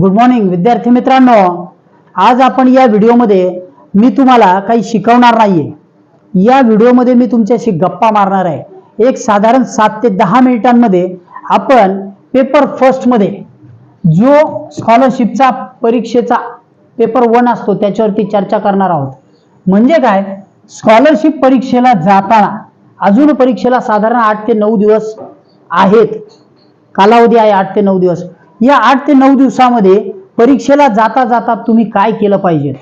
Good morning विद्यार्थी मित्रांनो. आज आपण या व्हिडिओमध्ये मी तुम्हाला काही शिकवणार नाहीये. या व्हिडिओमध्ये मी तुमच्याशी गप्पा मारणार आहे. एक साधारण सात ते दहा मिनिटांमध्ये आपण पेपर फर्स्टमध्ये जो स्कॉलरशिपचा परीक्षेचा पेपर वन असतो त्याच्यावरती चर्चा करणार आहोत. म्हणजे काय? स्कॉलरशिप परीक्षेला जाताना अजून परीक्षेला साधारण आठ ते नऊ दिवस आहेत. कालावधी आहे आठ ते नऊ दिवस. या आठ ते नऊ दिवसामध्ये परीक्षेला जाता जाता तुम्ही काय केलं पाहिजे?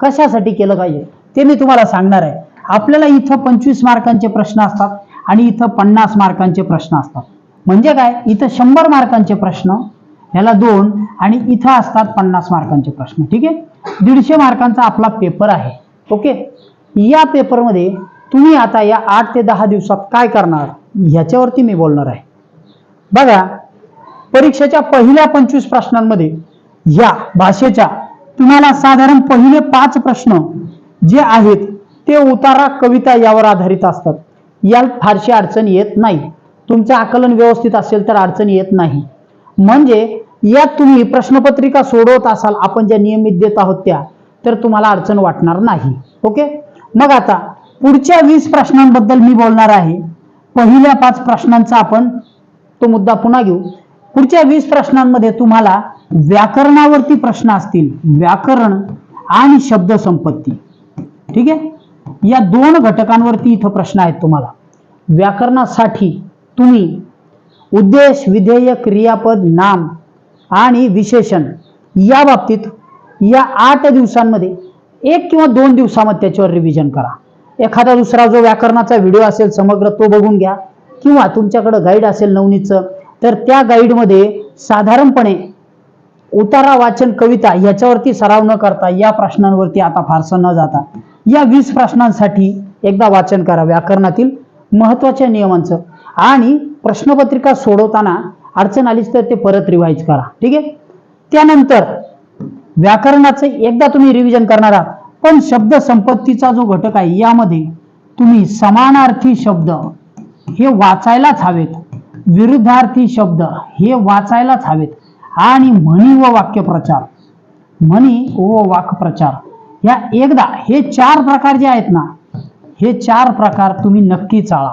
कशासाठी केलं पाहिजे? ते मी तुम्हाला सांगणार आहे. आपल्याला इथं पंचवीस मार्कांचे प्रश्न असतात आणि इथं पन्नास मार्कांचे प्रश्न असतात. म्हणजे काय? इथं शंभर मार्कांचे प्रश्न ह्याला दोन आणि इथं असतात पन्नास मार्कांचे प्रश्न. ठीक आहे? दीडशे मार्कांचा आपला पेपर आहे. ओके? या पेपरमध्ये तुम्ही आता या आठ ते दहा दिवसात काय करणार? ह्याच्यावरती मी बोलणार आहे. बघा परीक्षेच्या पहिल्या पंचवीस प्रश्नांमध्ये या भाषेच्या तुम्हाला साधारण पहिले पाच प्रश्न जे आहेत ते उतारा कविता यावर आधारित असतात. यात फारशी अडचण येत नाही. तुमचं आकलन व्यवस्थित असेल तर अडचण येत नाही. म्हणजे यात तुम्ही प्रश्नपत्रिका सोडवत असाल आपण ज्या नियमित देत आहोत त्या तर तुम्हाला अडचण वाटणार नाही. ओके? मग आता पुढच्या वीस प्रश्नांबद्दल मी बोलणार आहे. पहिल्या पाच प्रश्नांचा आपण तो मुद्दा पुन्हा घेऊ. पुढच्या वीस प्रश्नांमध्ये तुम्हाला व्याकरणावरती प्रश्न असतील. व्याकरण आणि शब्दसंपत्ती. ठीक आहे? या दोन घटकांवरती इथं प्रश्न आहेत तुम्हाला. व्याकरणासाठी तुम्ही उद्देश विधेय क्रियापद नाम आणि विशेषण या बाबतीत या आठ दिवसांमध्ये एक किंवा दोन दिवसामध्ये त्याच्यावर रिव्हिजन करा. एखादा दुसरा जो व्याकरणाचा व्हिडिओ असेल समग्र तो बघून घ्या. किंवा तुमच्याकडं गाईड असेल नवनीचं तर त्या गाईडमध्ये साधारणपणे उतारा वाचन कविता याच्यावरती सराव न करता या प्रश्नांवरती आता फारसं न जाता या वीस प्रश्नांसाठी एकदा वाचन करा व्याकरणातील महत्त्वाच्या नियमांचं. आणि प्रश्नपत्रिका सोडवताना अडचण आलीच तर ते परत रिवाईज करा. ठीक आहे? त्यानंतर व्याकरणाचं एकदा तुम्ही रिव्हिजन करणार आहात पण शब्द संपत्तीचा जो घटक आहे यामध्ये तुम्ही समानार्थी शब्द हे वाचायलाच हवेत. विरुद्धार्थी शब्द हे वाचायलाच हवेत. आणि म्हणी व वाक्यप्रचार म्हणी व वाक्प्रचार या एकदा हे चार प्रकार जे आहेत ना हे चार प्रकार तुम्ही नक्की चाळा.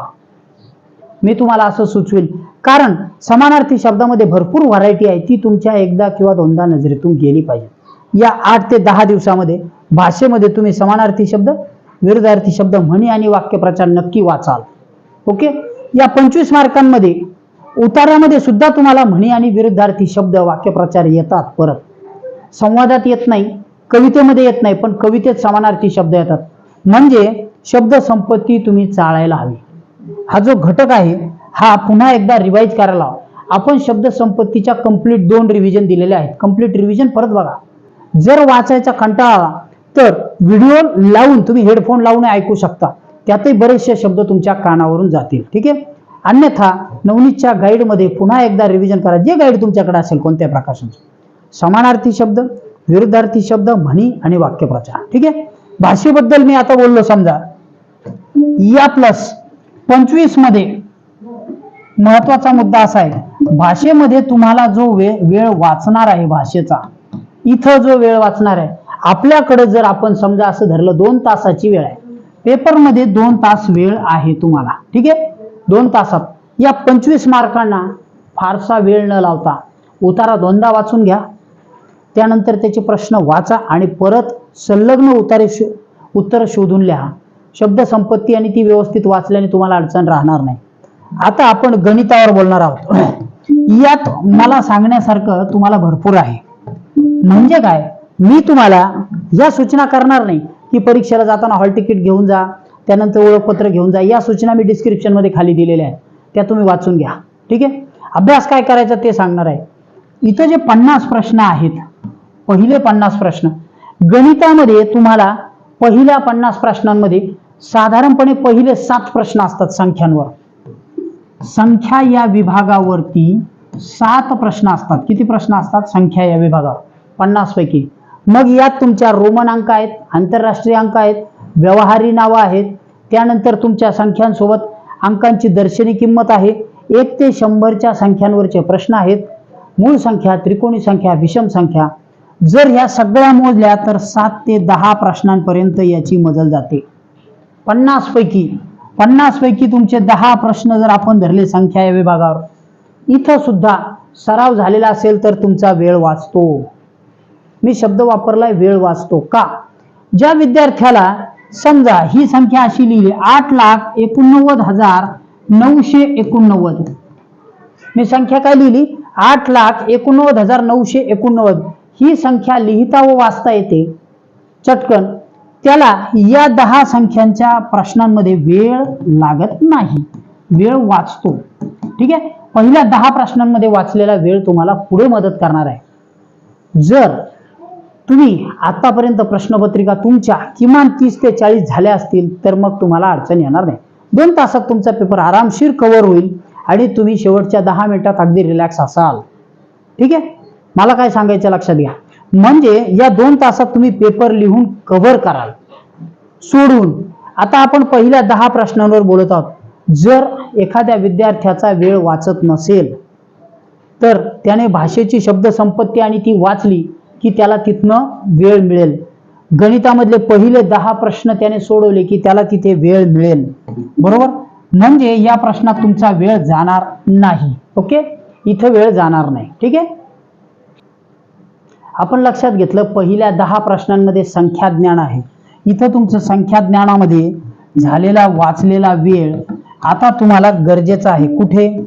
मी तुम्हाला असं सुचवेल कारण समानार्थी शब्दामध्ये भरपूर व्हरायटी आहे ती तुमच्या एकदा किंवा दोनदा नजरेतून गेली पाहिजे. या आठ ते दहा दिवसामध्ये भाषेमध्ये तुम्ही समानार्थी शब्द विरुद्धार्थी शब्द म्हणी आणि वाक्यप्रचार नक्की वाचाल. ओके? या पंचवीस मार्कांमध्ये उतारामध्ये सुद्धा तुम्हाला म्हणी आणि विरुद्धार्थी शब्द वाक्यप्रचार येतात परत. संवादात येत नाही कवितेमध्ये येत नाही पण कवितेत समानार्थी शब्द येतात. म्हणजे शब्द संपत्ती तुम्ही चाळायला हवी. हा जो घटक आहे हा पुन्हा एकदा रिवाईज करायला हवा. आपण शब्द संपत्तीच्या कंप्लीट दोन रिव्हिजन दिलेले आहेत. कंप्लीट रिव्हिजन परत बघा. जर वाचायचा कंटाळा आला तर व्हिडिओ लावून तुम्ही हेडफोन लावून ऐकू शकता. त्यातही बरेचसे शब्द तुमच्या कानावरून जातील. ठीक आहे? अन्यथा नवनीतच्या गाईडमध्ये पुन्हा एकदा रिव्हिजन करा. जे गाईड तुमच्याकडे असेल कोणत्या प्रकाशांचं? समानार्थी शब्द विरुद्धार्थी शब्द म्हणी आणि वाक्यप्रचार. ठीक आहे? भाषेबद्दल मी आता बोललो समजा. E या प्लस पंचवीसमध्ये महत्त्वाचा मुद्दा असा आहे. भाषेमध्ये तुम्हाला जो वेळ वेळ वाचणार आहे भाषेचा इथं जो वेळ वाचणार आहे आपल्याकडे जर आपण समजा असं धरलं दोन तासाची वेळ आहे. पेपरमध्ये दोन तास वेळ आहे तुम्हाला. ठीक आहे? दोन तासात. या पंचवीस मार्कांना फारसा वेळ न लावता उतारा दोनदा वाचून घ्या. त्यानंतर त्याचे प्रश्न वाचा आणि परत संलग्न उतारे शो उत्तर शोधून लिहा. शब्द संपत्ती आणि ती व्यवस्थित वाचल्याने तुम्हाला अडचण राहणार नाही. आता आपण गणितावर बोलणार आहोत. यात मला सांगण्यासारखं तुम्हाला भरपूर आहे. म्हणजे काय? मी तुम्हाला या सूचना करणार नाही की परीक्षेला जाताना हॉल तिकीट घेऊन जा त्यानंतर ओळखपत्र घेऊन जा. या सूचना मी डिस्क्रिप्शनमध्ये खाली दिलेल्या आहेत. त्या तुम्ही वाचून घ्या. ठीक आहे? अभ्यास काय करायचा ते सांगणार आहे. इथं जे पन्नास प्रश्न आहेत पहिले पन्नास प्रश्न गणितामध्ये तुम्हाला पहिल्या पन्नास प्रश्नांमध्ये साधारणपणे पहिले सात प्रश्न असतात संख्यांवर. संख्या या विभागावरती सात प्रश्न असतात. किती प्रश्न असतात? संख्या या विभागावर. पन्नास पैकी. मग यात तुमच्या रोमन अंक आहेत आंतरराष्ट्रीय अंक आहेत व्यवहारी नावं आहेत त्यानंतर तुमच्या संख्यांसोबत अंकांची दर्शनी किंमत आहे. एक ते शंभरच्या संख्यांवरचे प्रश्न आहेत. मूळ संख्या त्रिकोणी संख्या विषम संख्या. जर ह्या सगळ्या मोजल्या तर सात ते दहा प्रश्नांपर्यंत याची मजल जाते. पन्नासपैकी पन्नासपैकी तुमचे दहा प्रश्न जर आपण धरले संख्या या विभागावर इथं सुद्धा सराव झालेला असेल तर तुमचा वेळ वाचतो. मी शब्द वापरलाय वेळ वाचतो. का? ज्या विद्यार्थ्याला समजा ही संख्या अशी लिहिली आठ लाख एकोणनव्वद हजार नऊशे एकोणनव्वद. मी संख्या काय लिहिली? आठ लाख एकोणनव्वद हजार नऊशे एकोणनव्वद. ही संख्या लिहिता व वाचता येते. चटकन. त्याला या दहा संख्यांच्या प्रश्नांमध्ये वेळ लागत नाही. वेळ वाचतो. ठीक आहे? पहिल्या दहा प्रश्नांमध्ये वाचलेला वेळ तुम्हाला पुढे मदत करणार आहे. जर तुम्ही आतापर्यंत प्रश्नपत्रिका तुमच्या किमान तीस ते चाळीस झाल्या असतील तर मग तुम्हाला अडचण येणार नाही. दोन तासात तुमचा पेपर आरामशीर कव्हर होईल आणि तुम्ही शेवटच्या दहा मिनिटात अगदी रिलॅक्स असाल. ठीक आहे? मला काय सांगायचं लक्षात घ्या. म्हणजे या दोन तासात तुम्ही पेपर लिहून कव्हर कराल. सोडून. आता आपण पहिल्या दहा प्रश्नांवर बोलत आहोत. जर एखाद्या विद्यार्थ्याचा वेळ वाचत नसेल तर त्याने भाषेची शब्दसंपत्ती आणि ती वाचली की त्याला तिथनं वेळ मिळेल. गणितामधले पहिले दहा प्रश्न त्याने सोडवले की त्याला तिथे वेळ मिळेल. बरोबर? म्हणजे या प्रश्नात तुमचा वेळ जाणार नाही. ओके? इथं वेळ जाणार नाही. ठीक आहे? आपण लक्षात घेतलं पहिल्या दहा प्रश्नांमध्ये संख्या ज्ञान आहे. इथं तुमचं संख्या ज्ञानामध्ये झालेला वाचलेला वेळ आता तुम्हाला गरजेचा आहे. कुठे?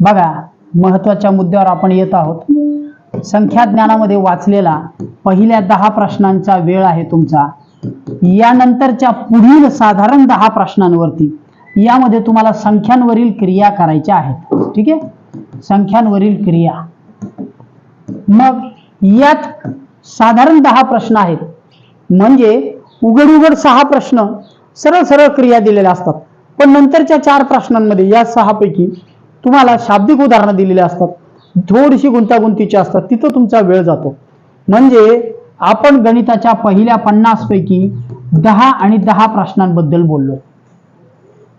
बघा महत्त्वाच्या मुद्द्यावर आपण येत आहोत. संख्या ज्ञानामध्ये वाचलेला पहिल्या दहा प्रश्नांचा वेळ आहे तुमचा. यानंतरच्या पुढील साधारण दहा प्रश्नांवरती यामध्ये तुम्हाला संख्यांवरील क्रिया करायच्या आहेत. ठीक आहे? संख्यांवरील क्रिया. मग यात साधारण दहा प्रश्न आहेत. म्हणजे उघड उघड सहा प्रश्न सरळ सरळ क्रिया दिलेल्या असतात. पण नंतरच्या चार प्रश्नांमध्ये या सहा पैकी तुम्हाला शाब्दिक उदाहरणं दिलेली असतात. थोडीशी गुंतागुंतीची असतात तिथं तुमचा वेळ जातो. म्हणजे आपण गणिताच्या पहिल्या पन्नास पैकी दहा आणि दहा प्रश्नांबद्दल बोललो.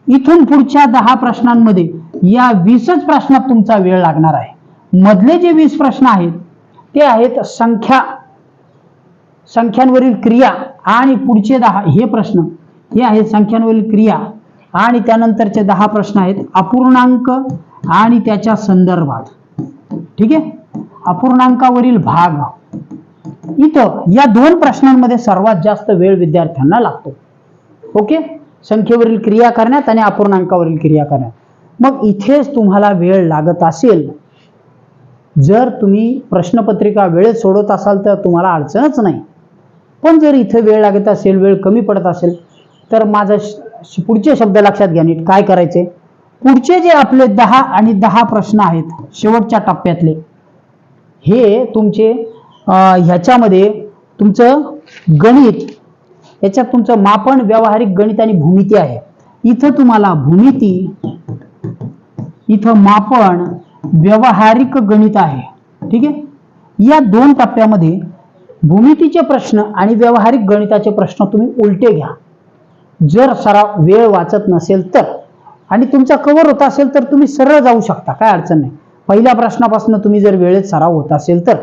इथून पुढच्या दहा प्रश्नांमध्ये या वीसच प्रश्नात तुमचा वेळ लागणार आहे. मधले जे वीस प्रश्न आहेत ते आहेत संख्या संख्यांवरील क्रिया आणि पुढचे दहा हे प्रश्न हे आहेत संख्यांवरील क्रिया आणि त्यानंतरचे दहा प्रश्न आहेत अपूर्णांक आणि त्याच्या संदर्भात. ठीक आहे? अपूर्णांकावरील भाग. इथं या दोन प्रश्नांमध्ये सर्वात जास्त वेळ विद्यार्थ्यांना लागतो. ओके? संख्येवरील क्रिया करण्यात आणि अपूर्णांकावरील क्रिया करण्यात. मग इथेच तुम्हाला वेळ लागत असेल. जर तुम्ही प्रश्नपत्रिका वेळेत सोडवत असाल तर तुम्हाला अडचणच नाही. पण जर इथे वेळ लागत असेल वेळ कमी पडत असेल तर माझा पुढचे शब्द लक्षात घ्या नीट. काय करायचे पुढचे जे आपले दहा आणि दहा प्रश्न आहेत शेवटच्या टप्प्यातले हे तुमचे ह्याच्यामध्ये तुमचं गणित याच्यात तुमचं मापन व्यावहारिक गणित आणि भूमिती आहे. इथं तुम्हाला भूमिती इथं मापन व्यावहारिक गणित आहे. ठीक आहे? या दोन टप्प्यामध्ये भूमितीचे प्रश्न आणि व्यावहारिक गणिताचे प्रश्न तुम्ही उलटे घ्या. जर सराव वेळ वाचत नसेल तर. आणि तुमचा कव्हर होत असेल तर तुम्ही सरळ जाऊ शकता काय अडचण नाही. पहिल्या प्रश्नापासून तुम्ही जर वेळेत सराव होत असेल तर.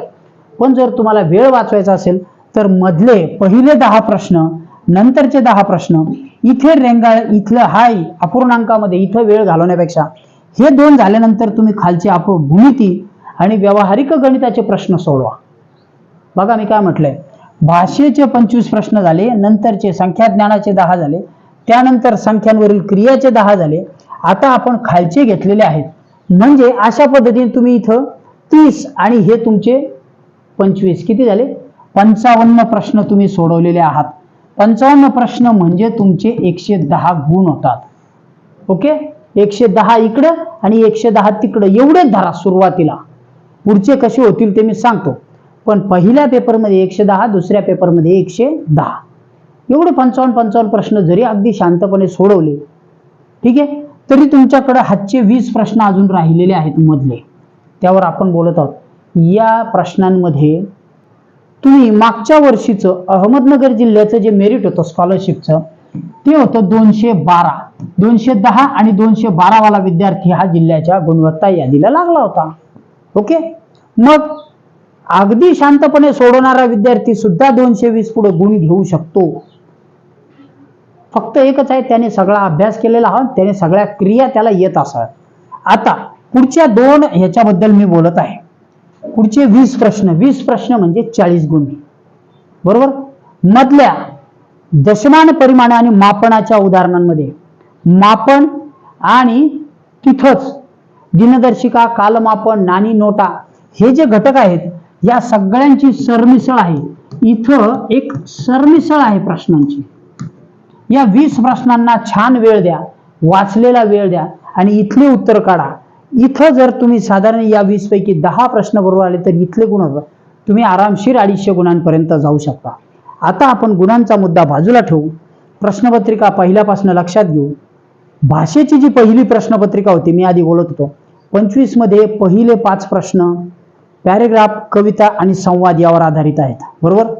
पण जर तुम्हाला वेळ वाचवायचा असेल तर मधले पहिले दहा प्रश्न नंतरचे दहा प्रश्न इथे रेंगाळ इथलं हाय अपूर्णांकामध्ये इथं वेळ घालवण्यापेक्षा हे दोन झाल्यानंतर तुम्ही खालची अपू भूमिती आणि व्यावहारिक गणिताचे प्रश्न सोडवा. बघा मी काय म्हटलंय. भाषेचे पंचवीस प्रश्न झाले नंतरचे संख्याज्ञानाचे दहा झाले त्यानंतर संख्यांवरील क्रियाचे दहा झाले आता आपण खालचे घेतलेले आहेत. म्हणजे अशा पद्धतीने तुम्ही इथं तीस आणि हे तुमचे पंचवीस. किती झाले? पंचावन्न प्रश्न तुम्ही सोडवलेले आहात. पंचावन्न प्रश्न म्हणजे तुमचे एकशे दहा गुण होतात. ओके? एकशे दहा इकडं आणि एकशे दहा तिकडं. एवढेच धरा सुरुवातीला. पुढचे कसे होतील ते मी सांगतो. पण पहिल्या पेपरमध्ये एकशे दहा दुसऱ्या पेपरमध्ये एकशे दहा. एवढे पंचावन्न पंचावन्न प्रश्न जरी अगदी शांतपणे सोडवले ठीक आहे? तरी तुमच्याकडे हातचे वीस प्रश्न अजून राहिलेले आहेत मधले. त्यावर आपण बोलत आहोत. या प्रश्नांमध्ये तुम्ही मागच्या वर्षीचं अहमदनगर जिल्ह्याचं जे मेरिट होतं स्कॉलरशिपचं ते होतं दोनशे बारा. दोनशे दहा आणि दोनशे बारा वाला विद्यार्थी हा जिल्ह्याच्या गुणवत्ता यादीला लागला होता. ओके? मग अगदी शांतपणे सोडवणारा विद्यार्थी सुद्धा दोनशे वीस पुढे गुण घेऊ शकतो. फक्त एकच आहे त्याने सगळा अभ्यास केलेला हवा त्याने सगळ्या क्रिया त्याला येत असाव्यात. आता पुढच्या दोन ह्याच्याबद्दल मी बोलत आहे. पुढचे वीस प्रश्न वीस प्रश्न म्हणजे चाळीस गुण. बरोबर? मधल्या दशमान परिमाण आणि मापनाच्या उदाहरणांमध्ये मापन आणि तिथंच दिनदर्शिका कालमापन नाणी नोटा हे जे घटक आहेत या सगळ्यांची सरमिसळ आहे. इथं एक सरमिसळ आहे प्रश्नांची. या वीस प्रश्नांना छान वेळ द्या वाचलेला वेळ द्या आणि इथले उत्तर काढा. इथं जर तुम्ही साधारण या वीस पैकी दहा प्रश्न बरोबर आले तर इथले गुण तुम्ही आरामशीर अडीचशे गुणांपर्यंत जाऊ शकता. आता आपण गुणांचा मुद्दा बाजूला ठेवू. प्रश्नपत्रिका पहिल्यापासून लक्षात घेऊ. भाषेची जी पहिली प्रश्नपत्रिका होती मी आधी बोलत होतो पंचवीसमध्ये पहिले पाच प्रश्न पॅरेग्राफ कविता आणि संवाद यावर आधारित आहेत. बरोबर?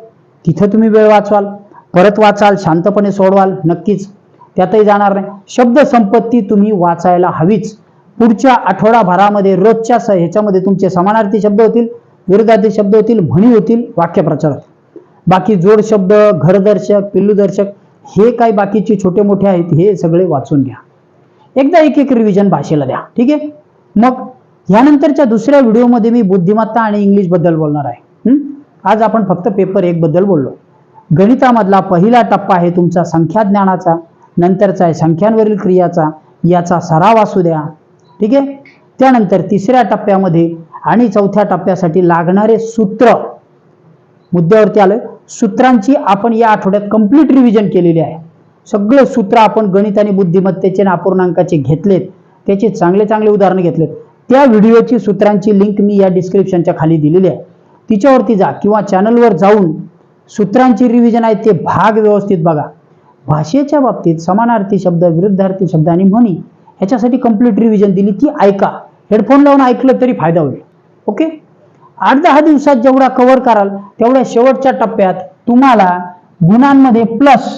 तिथं तुम्ही वेळ वाचवाल. परत वाचाल शांतपणे सोडवाल नक्कीच. त्यातही जाणार नाही. शब्दसंपत्ती तुम्ही वाचायला हवीच. पुढच्या आठवडाभरामध्ये रोजच्या स- ह्याच्यामध्ये तुमचे समानार्थी शब्द होतील विरोधार्थी शब्द होतील म्हणी होतील वाक्यप्रचार बाकी जोड शब्द घरदर्शक पिल्लूदर्शक हे काय बाकीचे छोटे मोठे आहेत हे सगळे वाचून घ्या. एकदा एक एक रिव्हिजन भाषेला द्या. ठीक आहे? मग यानंतरच्या दुसऱ्या व्हिडिओमध्ये मी बुद्धिमत्ता आणि इंग्लिशबद्दल बोलणार आहे. आज आपण फक्त पेपर एक बद्दल बोललो. गणितामधला पहिला टप्पा आहे तुमचा संख्या ज्ञानाचा नंतरचा आहे संख्यांवरील क्रियाचा याचा सराव असू द्या. ठीक आहे? त्यानंतर तिसऱ्या टप्प्यामध्ये आणि चौथ्या टप्प्यासाठी लागणारे सूत्र. मुद्द्यावरती आलं सूत्रांची आपण या आठवड्यात कंप्लीट रिव्हिजन केलेली आहे. सगळे सूत्र आपण गणित आणि बुद्धिमत्तेचे आणि अपूर्णांकाचे घेतलेत. त्याचे चांगले चांगले उदाहरण घेतलेत. त्या व्हिडिओची सूत्रांची लिंक मी या डिस्क्रिप्शनच्या खाली दिलेली आहे. तिच्यावरती जा किंवा चॅनलवर जाऊन सूत्रांची रिव्हिजन आहे ते भाग व्यवस्थित बघा. भाषेच्या बाबतीत समानार्थी शब्द विरुद्धार्थी शब्द आणि म्हणी ह्याच्यासाठी कंप्लीट रिव्हिजन दिली ती ऐका. हेडफोन लावून ऐकलं तरी फायदा होईल. ओके आठ दहा दिवसात जेवढा कव्हर कराल तेवढ्या शेवटच्या टप्प्यात तुम्हाला गुणांमध्ये प्लस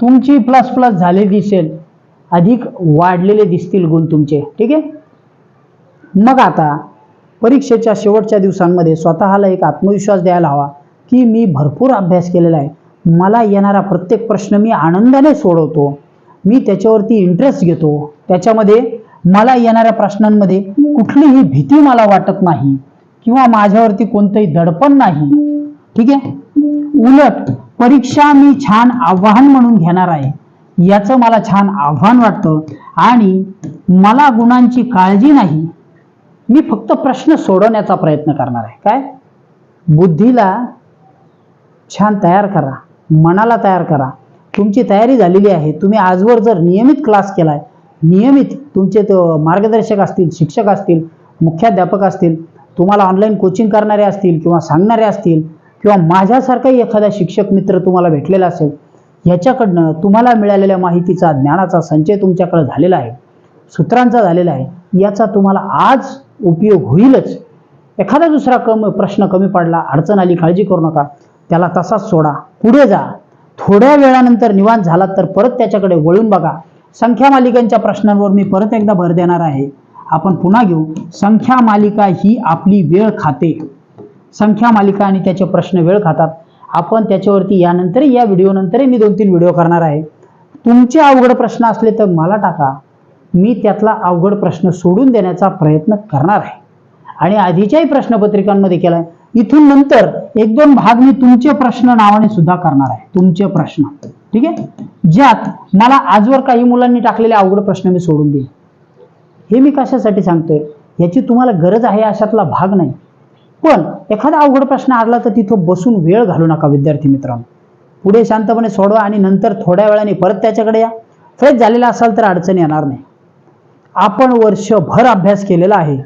तुमची प्लस प्लस झाले दिसेल. अधिक वाढलेले दिसतील गुण तुमचे. ठीक आहे? मग आता परीक्षेच्या शेवटच्या दिवसांमध्ये स्वतःला एक आत्मविश्वास द्यायला हवा. की मी भरपूर अभ्यास केलेला आहे. मला येणारा प्रत्येक प्रश्न मी आनंदाने सोडवतो. मी त्याच्यावरती इंटरेस्ट घेतो. त्याच्यामध्ये मला येणाऱ्या प्रश्नांमध्ये कुठलीही भीती मला वाटत नाही किंवा माझ्यावरती कोणतंही दडपण नाही. ठीक आहे? उलट परीक्षा मी छान आव्हान म्हणून घेणार आहे. याचं मला छान आव्हान वाटतं आणि मला गुणांची काळजी नाही. मी फक्त प्रश्न सोडवण्याचा प्रयत्न करणार आहे. काय? बुद्धीला छान तयार करा मनाला तयार करा. तुमची तयारी झालेली आहे तुम्ही आजवर जर नियमित क्लास केलाय नियमित तुमचे तो मार्गदर्शक असतील शिक्षक असतील मुख्याध्यापक असतील तुम्हाला ऑनलाईन कोचिंग करणारे असतील किंवा सांगणारे असतील किंवा माझ्यासारखाही एखादा शिक्षक मित्र तुम्हाला भेटलेला असेल ह्याच्याकडनं तुम्हाला मिळालेल्या माहितीचा ज्ञानाचा संचय तुमच्याकडे झालेला आहे सूत्रांचा झालेला आहे याचा तुम्हाला आज उपयोग होईलच. एखादा दुसरा कम प्रश्न कमी पडला अडचण आली काळजी करू नका. त्याला तसाच सोडा. पुढे जा. थोड्या वेळानंतर निवांत झालात तर परत त्याच्याकडे वळून बघा. संख्या मालिकांच्या प्रश्नांवर मी परत एकदा भर देणार आहे. आपण पुन्हा घेऊ. संख्या मालिका ही आपली वेळ खाते. संख्या मालिका आणि त्याचे प्रश्न वेळ खातात. आपण त्याच्यावरती यानंतर या व्हिडिओनंतरही मी दोन तीन व्हिडिओ करणार आहे. तुमचे अवघड प्रश्न असले तर मला टाका. मी त्यातला अवघड प्रश्न सोडून देण्याचा प्रयत्न करणार आहे. आणि आधीच्याही प्रश्नपत्रिकांमध्ये केलाय इथून नंतर एक दोन भाग मी तुमचे प्रश्न नावाने सुद्धा करणार आहे. तुमचे प्रश्न. ठीक आहे? ज्यात मला आजवर काही मुलांनी टाकलेले अवघड प्रश्न मी सोडून देईन. हे मी कशासाठी सांगतोय? याची तुम्हाला गरज आहे अशातला भाग नाही. पण एखादा अवघड प्रश्न आला तर तिथं बसून वेळ घालू नका विद्यार्थी मित्रांनो. पुढे शांतपणे सोडवा आणि नंतर थोड्या वेळाने परत त्याच्याकडे या. फ्रेश झालेला असाल तर अडचण येणार नाही. आपण वर्षभर अभ्यास केलेला आहे.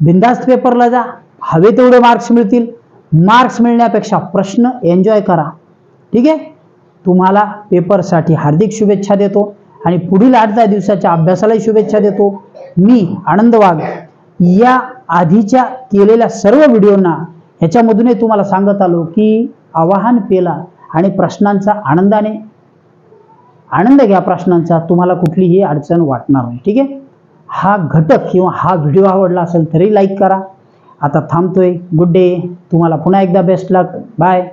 बिंदास्त पेपरला जा. हवे तेवढे मार्क्स मिळतील. मार्क्स मिळण्यापेक्षा प्रश्न एन्जॉय करा. ठीक आहे? तुम्हाला पेपरसाठी हार्दिक शुभेच्छा देतो आणि पुढील आठ दहा दिवसाच्या अभ्यासालाही शुभेच्छा देतो. मी आनंद वाघ. या आधीच्या केलेल्या सर्व व्हिडिओंना ह्याच्यामधूनही तुम्हाला सांगत आलो की आवाहन पेला आणि प्रश्नांचा आनंदाने आनंद घ्या प्रश्नांचा. तुम्हाला कुठलीही अडचण वाटणार नाही. ठीक आहे? हा घटक किंवा हा व्हिडिओ आवडला असेल तरी लाईक करा. आता थांबतोय. गुड डे तुम्हाला पुन्हा एकदा बेस्ट लक बाय